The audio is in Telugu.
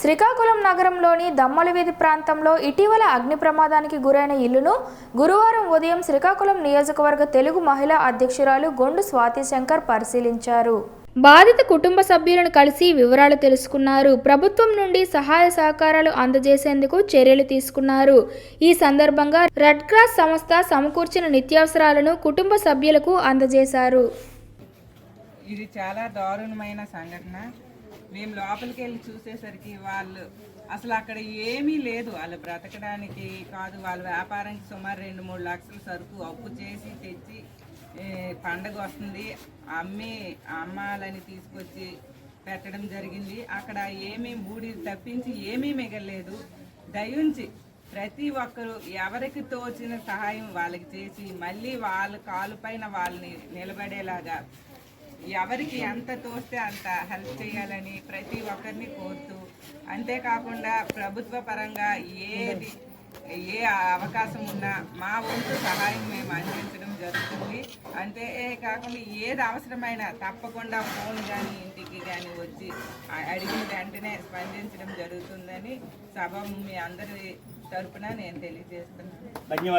శ్రీకాకుళం నగరంలోని దమ్మలవీధి ప్రాంతంలో ఇటీవల అగ్ని ప్రమాదానికి గురైన ఇల్లును గురువారం ఉదయం శ్రీకాకుళం నియోజకవర్గ తెలుగు మహిళా అధ్యక్షురాలు గొండు స్వాతి శంకర్ పరిశీలించారు. బాధిత కుటుంబ సభ్యులను కలిసి వివరాలు తెలుసుకున్నారు. ప్రభుత్వం నుండి సహాయ సహకారాలు అందజేసేందుకు చర్యలు తీసుకున్నారు. ఈ సందర్భంగా రెడ్ క్రాస్ సంస్థ సమకూర్చిన నిత్యావసరాలను కుటుంబ సభ్యులకు అందజేశారు. ఇది చాలా దారుణమైన సంఘటన. మేము లోపలికి వెళ్ళి చూసేసరికి వాళ్ళు అసలు అక్కడ ఏమీ లేదు. వాళ్ళు బ్రతకడానికి కాదు. వాళ్ళ వ్యాపారానికి సుమారు రెండు మూడు లక్షల సరుకు అప్పు చేసి తెచ్చి పండగ వస్తుంది. అమ్మి అమ్మాలని తీసుకొచ్చి పెట్టడం జరిగింది. అక్కడ ఏమీ బూడి తప్పించి ఏమీ మిగలేదు దయించి ప్రతి ఒక్కరూ ఎవరికి తోచిన సహాయం వాళ్ళకి చేసి మళ్ళీ వాళ్ళ కాలు పైన వాళ్ళని నిలబడేలాగా ఎవరికి ఎంత తోస్తే అంత హెల్ప్ చేయాలని ప్రతి ఒక్కరిని కోరుతూ అంతేకాకుండా ప్రభుత్వ పరంగా ఏది ఏ అవకాశం ఉన్నా మా వంతు సహాయం మేము అందించడం జరుగుతుంది. అంతే కాకుండా ఏది అవసరమైనా తప్పకుండా ఫోన్ కానీ ఇంటికి కానీ వచ్చి అడిగిన వెంటనే స్పందించడం జరుగుతుందని సభ మీ అందరి తరపున నేను తెలియజేస్తున్నాను.